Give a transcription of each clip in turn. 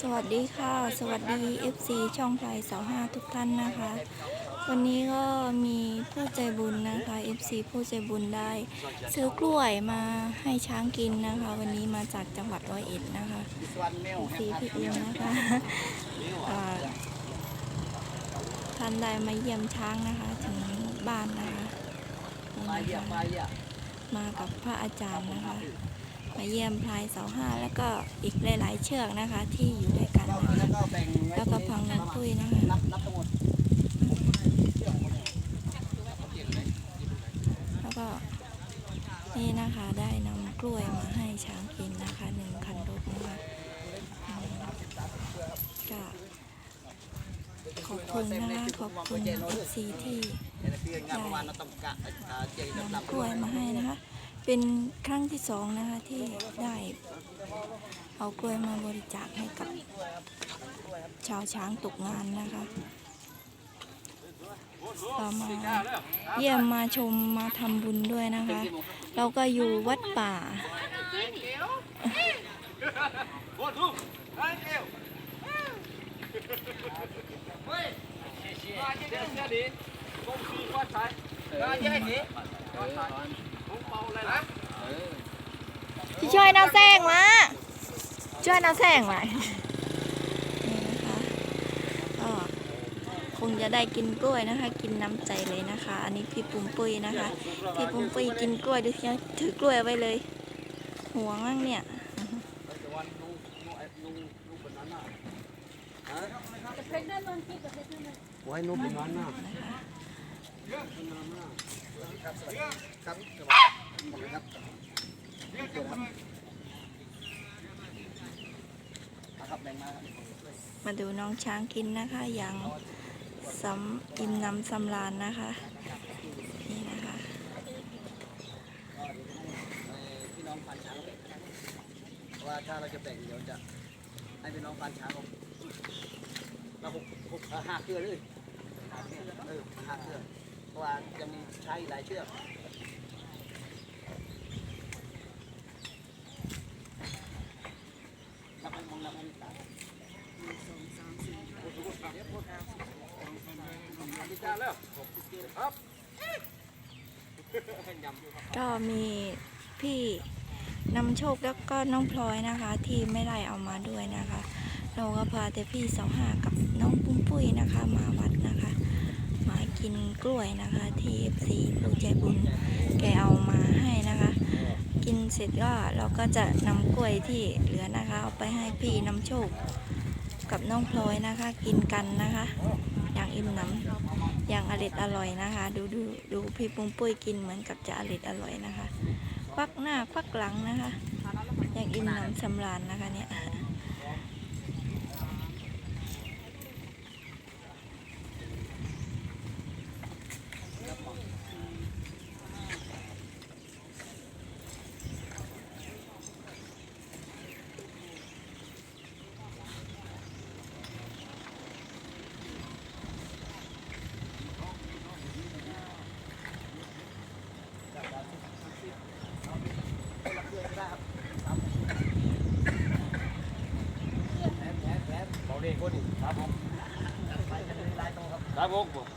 สวัสดีค่ะ สวัสดี FC ช่องไพรเสาห้าทุกท่านนะคะ วันนี้ก็มีผู้ใจบุญนะคะ FC ผู้ใจบุญได้ ซื้อกล้วยมาให้ช้างกินนะคะ วันนี้มาจากจังหวัดร้อยเอ็ดนะคะ FC พี่เอ็มนะคะท่านได้มาเยี่ยมช้างนะคะ ถึงบ้านนะคะนี่นะคะมากับพระอาจารย์นะคะ มาเยี่ยมพลายเสาห้าแล้วก็อีกหลาย ๆ เชือกนะคะ ที่อยู่ด้วยกันนะคะแล้วก็แบ่งไว้แล้วก็พังน้ำปุ้ยนะคะแล้วก็นี่นะคะได้นำกล้วยมาให้ช้างกินนะคะหนึ่งคันรถนะคะก็ขอบคุณนะคะขอบคุณเอฟซีที่เดี๋ยวพี่งานประมาณเราต้องกะอ่าเจริญรับนำกล้วยมาให้นะคะ เป็นครั้งที่สองนะคะที่ได้เอากล้วยมาบริจาคให้กับชาวช้างตกงานนะคะเรามาเยี่ยมมาชมมาทำบุญด้วยนะคะ เราก็อยู่วัดป่า พี่ช่วยน้าแซงมาช่วยน้าแซงมานี่นะคะก็คงจะได้กินกล้วยนะคะ กินน้ำใจเลยนะคะ อันนี้พี่ปุ้มปุ้ยนะคะ พี่ปุ้มปุ้ยกินกล้วยดูสิถือกล้วยเอาไว้เลยหัวมั่งเนี่ยไว้นุ่มเป็นวันหน้านะ ครับมาดูน้องช้างกินนะคะอย่างสำอิ่มน้ำสำราญนะคะ นี่นะคะพี่น้องพันช้างเพราะว่าถ้าเราจะแบ่งเดี๋ยวจะให้พี่น้องพันช้างเราหกหกห้าเครือเลยห้าเครือเออห้าเครือเพราะว่าจะมีใช้หลายเชือก นับไปมองนับไปนี่ตาพิจารแล้วครับ ก็มีพี่นำโชคแล้วก็น้องพลอยนะคะ ที่ไม่ได้เอามาด้วยนะคะ เราก็พาแต่พี่สาวหากับน้องปุ้มปุ้ยนะคะ มาวัดนะคะ มากินกล้วยนะคะที่เอฟซีผู้ใจบุญแกเอามาให้นะคะ กินเสร็จก็เราก็จะนำกล้วยที่เหลือนะคะ เอาไปให้พี่นำโชคกับน้องพลอยนะคะ กินกันนะคะ อย่างอิ่มหนำ อย่างอร่อยอร่อยนะคะ ดูดูดูพี่ปุ้มปุ้ยกินเหมือนกับจะอร่อยอร่อยนะคะ ควักหน้าควักหลังนะคะ อย่างอิ่มหนำสำราญนะคะเนี่ย บอกเด็กคนนี้ครับผม ครับผม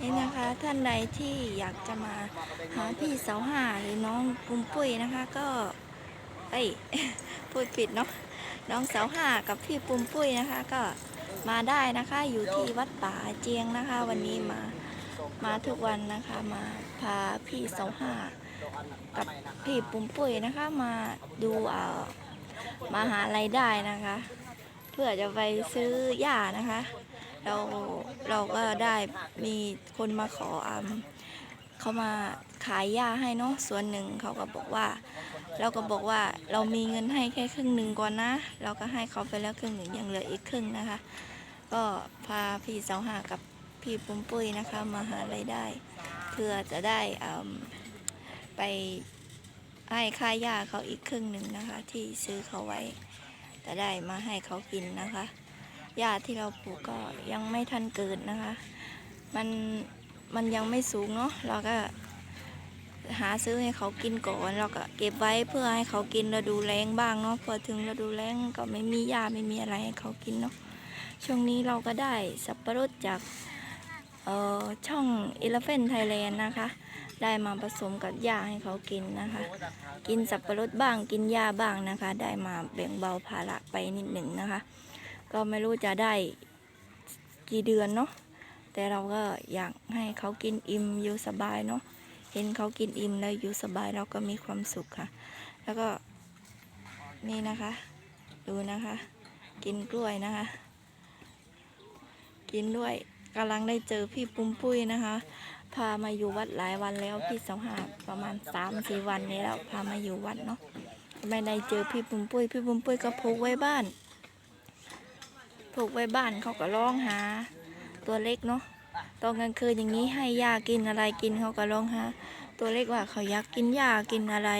นี่นะคะท่านใดที่อยากจะมาหาพี่เสาห้าหรือน้องปุ้มปุ้ยนะคะ ก็เอ้ยพูดผิดเนาะน้องเสาห้ากับพี่ปุ้มปุ้ยนะคะ ก็มาได้นะคะ อยู่ที่วัดป่าเจียงนะคะ วันนี้มามาทุกวันนะคะมาพาพี่เสาห้ากับพี่ปุ้มปุ้ยนะคะ มาดูอ่อ มาหารายได้นะคะ เพื่อจะไปซื้อหญ้านะคะ เราเราก็ได้มีคนมาขออำเขามาขายหญ้าให้เนาะส่วนหนึ่งเขาก็บอกว่า เราก็บอกว่าเรามีเงินให้แค่ครึ่งหนึ่งก่อนนะ เราก็ให้เขาไปแล้วครึ่งหนึ่งยังเหลืออีกครึ่งนะคะ ก็พาพี่สาวหากับพี่ปุ้มปุ้ยนะคะมาหารายได้ เพื่อจะได้ไป ให้ค่าหญ้าเขาอีกครึ่งหนึ่งนะคะ ที่ซื้อเขาไว้จะได้มาให้เขากินนะคะหญ้าที่เราปลูกก็ยังไม่ทันเกิดนะคะ มันมันยังไม่สูงเนาะเราก็หาซื้อให้เขากินก่อนแล้วก็เก็บไว้เพื่อให้เขากินฤดูแล้งบ้างเนาะพอถึงฤดูแล้งก็ไม่มีหญ้าไม่มีอะไรให้เขากินเนาะช่วงนี้เราก็ได้สับปะรดจากเอ่อช่อง Elephant Thailand นะคะ ได้มาผสมกับหญ้าให้เขากินนะคะ กินสับปะรดบ้างกินหญ้าบ้างนะคะ ได้มาแบ่งเบาภาระไปนิดหนึ่งนะคะ ก็ไม่รู้จะได้กี่เดือนเนาะแต่เราก็อยากให้เขากินอิ่มอยู่สบายเนาะเห็นเขากินอิ่มแล้วอยู่สบายเราก็มีความสุขค่ะ แล้วก็นี่นะคะ ดูนะคะ กินกล้วยนะคะ กินด้วยกำลังได้เจอพี่ปุ้มปุ้ยนะคะ พามาอยู่วัดหลายวันแล้วพี่สองหาประมาณสามสี่วันนี้แล้วพามาอยู่วัดเนาะไม่ได้เจอพี่ปุ้มปุ้ยพี่ปุ้มปุ้ยก็พกไว้บ้านพกไว้บ้านเขาก็ร้องหา ตัวเล็กเนาะตอนกลางคืนอย่างนี้ให้ยากินอะไรกินเขาก็ร้องหาตัวเล็กว่าเขาอยากกินยากินอะไร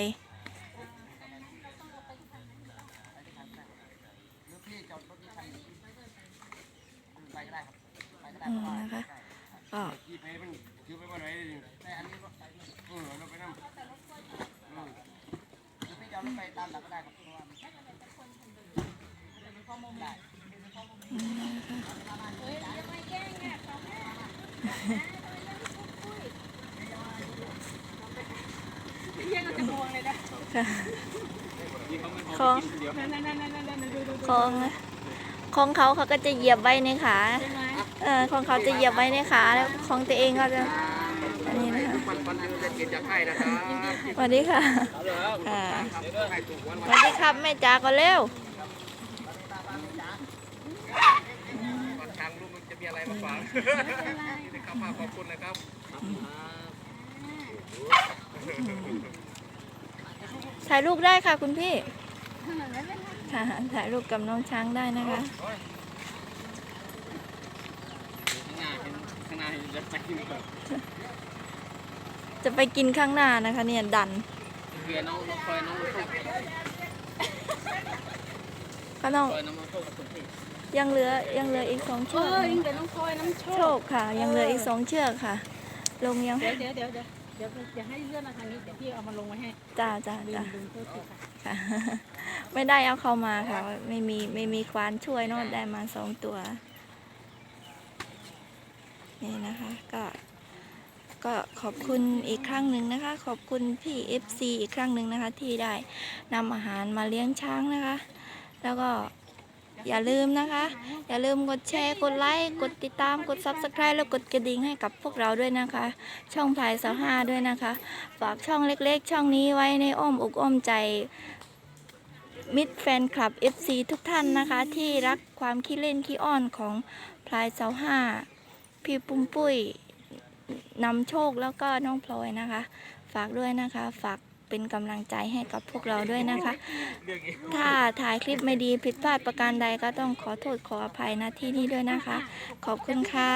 อืมนะคะก็กี่เพมัน คือไปบ่ได้ดิแต่อันนี้รถไปนี่เออเราไปนำหรือพี่จะรถไปตามหลังก็ได้ครับเพราะว่าได้ของของของเขาเขาก็จะเหยียบไว้ในขา เออของเขาจะเหยียบไว้ในขาแล้วของตัวเองก็จะอันนี้นะคะมันมันยังจะกินจากไข่นะครับสวัสดีค่ะเอาเลยครับค่ะไข่ตุกวันสวัสดีครับแม่จ๋าก็เร็ววันช้างลูกมันจะมีอะไรมาฝากนี่นะครับฝากขอบคุณนะครับถ่ายรูปได้ค่ะคุณพี่ ค่ะถ่ายรูปกับน้องช้างได้นะคะ ข้างหน้าเห็น ข้างหน้าเห็นจะไปกินก่อนจะไปกินข้างหน้านะคะเนี่ยดันเพื่อน้องน้องคอยน้องโชคก็น้องคอยน้องโชคกับคุณพี่ยังเหลือยังเหลืออีกสองเอเชือกอยังแต่น้องพลอยน้ำโชโชคคค่ะ ยังเหลืออีกสองเชือกค่ะ ลงยังเดี๋ยวเดี๋ยวเดี๋ยวเดี๋ยวเดี๋ยวเดี๋ยวให้เลื่อนมาทางนี้เดี๋ยวพี่เอามาลงไว้ให้จ้าจ้าลืจ้ามลืมโทษทีค่ะค่ะ ไม่ได้เอาเข้ามาค่ะ ไม่มีไม่มีควานช่วยเนอะได้มาสองตัว นี่นะคะก็ก็ขอบคุณอีกครั้งหนึ่งนะคะ ขอบคุณพี่ FC อีกครั้งหนึ่งนะคะ ที่ได้นำอาหารมาเลี้ยงช้างนะคะ แล้วก็อย่าลืมนะคะ อย่าลืมกดแชร์ กดไลค์ กดติดตาม กด Subscribe แล้วกดกระดิ่งให้กับพวกเราด้วยนะคะ ช่องพลายสาห้าด้วยนะคะ ฝากช่องเล็กๆ ช่องนี้ไว้ในอ้อมอกอ้อมใจมิตรแฟนคลับ FC ทุกท่านนะคะ ที่รักความขี้เล่นขี้อ้อนของพลายเสาห้า พี่ปุ้มปุ้ยนำโชคแล้วก็น้องพลอยนะคะ ฝากด้วยนะคะ ฝากเป็นกำลังใจให้กับพวกเราด้วยนะคะ ถ้าถ่ายคลิปไม่ดีผิดพลาดประการใดก็ต้องขอโทษขออภัยนะที่นี่ด้วยนะคะ ขอบคุณค่ะ